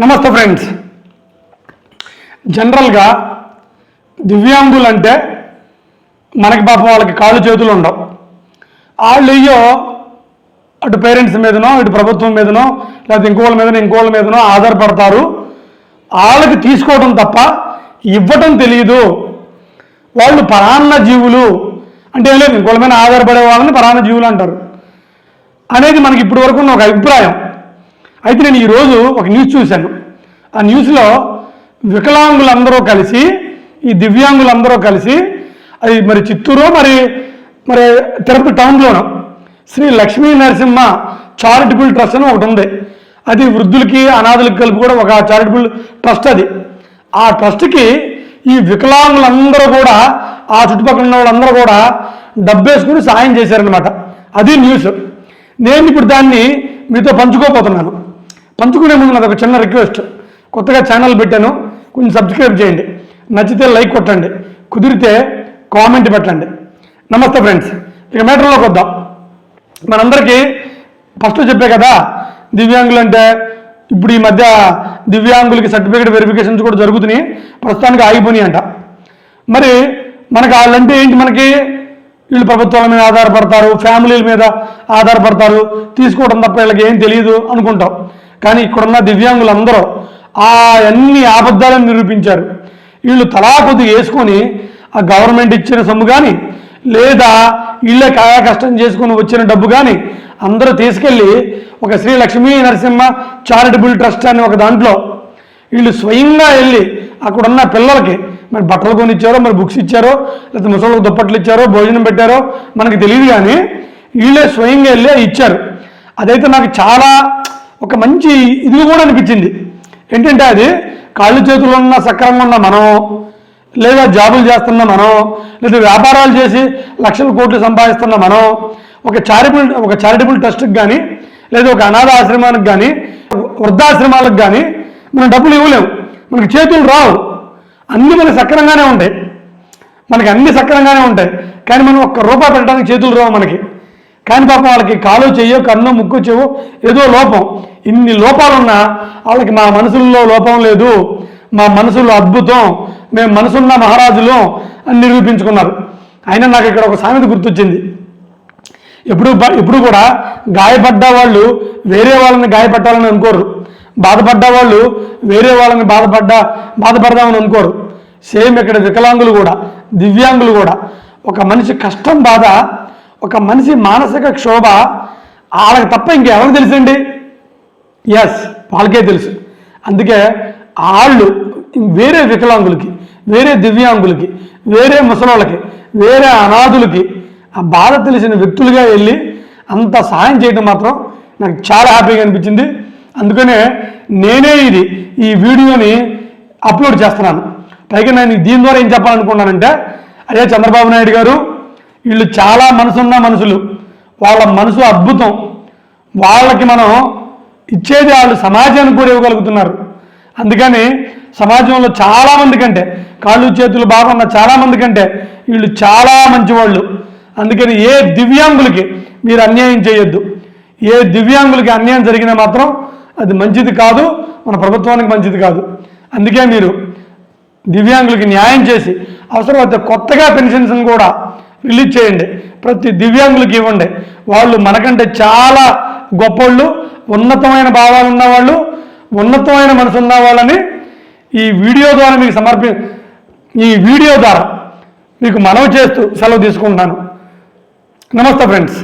నమస్తే ఫ్రెండ్స్. జనరల్గా దివ్యాంగులు అంటే మనకి పాపం వాళ్ళకి కాళ్ళు చేతులు ఉండవు. వాళ్ళు అయ్యో అటు పేరెంట్స్ మీదనో ఇటు ప్రభుత్వం మీదనో లేకపోతే ఇంకోళ్ళ మీదనో ఇంకోళ్ళ మీదనో ఆధారపడతారు. వాళ్ళకి తీసుకోవడం తప్ప ఇవ్వటం తెలియదు వాళ్ళు పరాన్న జీవులు. అంటే ఏం లేదు ఇంకోళ్ళ మీద ఆధారపడే వాళ్ళని పరాన్న జీవులు అంటారు. అనేది మనకి ఇప్పటి వరకు ఉన్న ఒక అభిప్రాయం. అయితే నేను ఈరోజు ఒక న్యూస్ చూశాను. ఆ న్యూస్లో వికలాంగులందరూ కలిసి ఈ దివ్యాంగులందరూ కలిసి అది మరి చిత్తూరు మరి మరి తిరుపతి టౌన్లోను శ్రీ లక్ష్మీ నరసింహ చారిటబుల్ ట్రస్ట్ అని ఒకటి ఉంది. అది వృద్ధులకి అనాథులకి కలిపి కూడా ఒక చారిటబుల్ ట్రస్ట్ అది. ఆ ట్రస్ట్కి ఈ వికలాంగులందరూ కూడా ఆ చుట్టుపక్కల ఉన్న వాళ్ళందరూ కూడా డబ్బేసుకుని సాయం చేశారనమాట అది న్యూస్ నేను ఇప్పుడు దాన్ని మీతో పంచుకోపోతున్నాను పంచుకునే ముందు నాది ఒక చిన్న రిక్వెస్ట్ కొత్తగా ఛానల్ పెట్టాను. కొంచెం సబ్స్క్రైబ్ చేయండి. నచ్చితే లైక్ కొట్టండి. కుదిరితే కామెంట్ పెట్టండి. నమస్తే ఫ్రెండ్స్ ఇక మ్యాటర్లోకి వద్దాం. మనందరికీ ఫస్ట్ చెప్పే కదా దివ్యాంగులు అంటే ఇప్పుడు ఈ మధ్య దివ్యాంగులకి సర్టిఫికేట్ వెరిఫికేషన్స్ కూడా జరుగుతున్నాయి. ప్రస్తుతానికి ఆగిపోయినాయి అంట. మరి మనకు వాళ్ళంటే ఏంటి మనకి? వీళ్ళు ప్రభుత్వాల మీద ఆధారపడతారు ఫ్యామిలీల మీద ఆధారపడతారు. తీసుకోవడం తప్ప వీళ్ళకి ఏం తెలియదు అనుకుంటాం. కానీ ఇక్కడున్న దివ్యాంగులందరూ ఆ అన్ని ఆబద్ధాలను నిరూపించారు. వీళ్ళు తలా కొద్దిగా వేసుకొని ఆ గవర్నమెంట్ ఇచ్చిన సొమ్ము కానీ లేదా వీళ్ళే కాయా కష్టం చేసుకొని వచ్చిన డబ్బు కానీ అందరూ తీసుకెళ్ళి ఒక శ్రీ లక్ష్మీ నరసింహ చారిటబుల్ ట్రస్ట్ అని ఒక దాంట్లో వీళ్ళు స్వయంగా వెళ్ళి అక్కడున్న పిల్లలకి మరి బట్టలు కొనిచ్చారో మరి బుక్స్ ఇచ్చారో లేకపోతే ముసళ్ళకి దుప్పట్లు ఇచ్చారో భోజనం పెట్టారో మనకి తెలియదు కానీ వీళ్ళే స్వయంగా వెళ్ళి ఇచ్చారు. అదైతే నాకు చాలా ఒక మంచి ఇది కూడా అనిపించింది. ఏంటంటే అది కాళ్ళు చేతులు ఉన్న సక్రంగా ఉన్న మనం లేదా జాబులు చేస్తున్న మనం లేదా వ్యాపారాలు చేసి లక్షల కోట్లు సంపాదిస్తున్న మనం ఒక చారిటబుల్ ఒక చారిటబుల్ ట్రస్ట్కి కానీ లేదా ఒక అనాథ ఆశ్రమానికి కానీ వృద్ధాశ్రమాలకు కానీ మనం డబ్బులు ఇవ్వలేము. మనకి చేతులు రావు. అన్నీ మనకి సక్రంగానే ఉంటాయి. మనకి అన్ని సక్రంగానే ఉంటాయి. కానీ మనం ఒక్క రూపాయి పెట్టడానికి చేతులు రావు మనకి. కానీ పాపం వాళ్ళకి కాలు చెయ్యో కన్ను ముక్కు చెవు ఏదో లోపం. ఇన్ని లోపాలున్నా వాళ్ళకి మా మనసుల్లో లోపం లేదు. మా మనసులో అద్భుతం. మేము మనసున్న మహారాజులు అని నిరూపించుకున్నారు. అయినా నాకు ఇక్కడ ఒక సామెత గుర్తొచ్చింది. ఎప్పుడు ఎప్పుడు కూడా గాయపడ్డ వాళ్ళు వేరే వాళ్ళని గాయపట్టాలని అనుకోరు. బాధపడ్డ వాళ్ళు వేరే వాళ్ళని బాధపడ్డ బాధపడదామని అనుకోరు. సేమ్ ఇక్కడ వికలాంగులు కూడా దివ్యాంగులు కూడా. ఒక మనిషి కష్టం బాధ ఒక మనిషి మానసిక క్షోభ వాళ్ళకి తప్ప ఇంకెవరికి తెలుసండి? ఎస్ వాళ్ళకే తెలుసు. అందుకే వాళ్ళు వేరే వికలాంగులకి వేరే దివ్యాంగులకి వేరే ముసలోళ్ళకి వేరే అనాథులకి ఆ బాధ తెలిసిన వ్యక్తులుగా వెళ్ళి అంత సహాయం చేయడం మాత్రం నాకు చాలా హ్యాపీగా అనిపించింది. అందుకనే నేనే ఇది ఈ వీడియోని అప్లోడ్ చేస్తున్నాను. పైగా నేను దీని ద్వారా ఏం చెప్పాలనుకున్నానంటే అదే చంద్రబాబు నాయుడు గారు వీళ్ళు చాలా మనసున్న మనుషులు. వాళ్ళ మనసు అద్భుతం. వాళ్ళకి మనం ఇచ్చేది వాళ్ళు సమాజానికి కూడా ఇవ్వగలుగుతున్నారు. అందుకని సమాజంలో చాలా మంది కంటే కాళ్ళు చేతులు బాగున్న చాలా మంది కంటే వీళ్ళు చాలా మంచివాళ్ళు. అందుకని ఏ దివ్యాంగులకి మీరు అన్యాయం చేయొద్దు. ఏ దివ్యాంగులకి అన్యాయం జరిగినా మాత్రం అది మంచిది కాదు మన ప్రభుత్వానికి మంచిది కాదు. అందుకే మీరు దివ్యాంగులకి న్యాయం చేసి అవసరమైతే కొత్తగా పెన్షన్స్ని కూడా రిలీజ్ చేయండి. ప్రతి దివ్యాంగులకి ఇవ్వండి. వాళ్ళు మనకంటే చాలా గొప్పోళ్ళు ఉన్నతమైన భావాలు ఉన్నవాళ్ళు ఉన్నతమైన మనసు ఉన్న వాళ్ళని ఈ వీడియో ద్వారా మీకు సమర్పి ఈ వీడియో ద్వారా మీకు మనవి చేస్తూ సెలవు తీసుకుంటున్నాను. నమస్తే ఫ్రెండ్స్.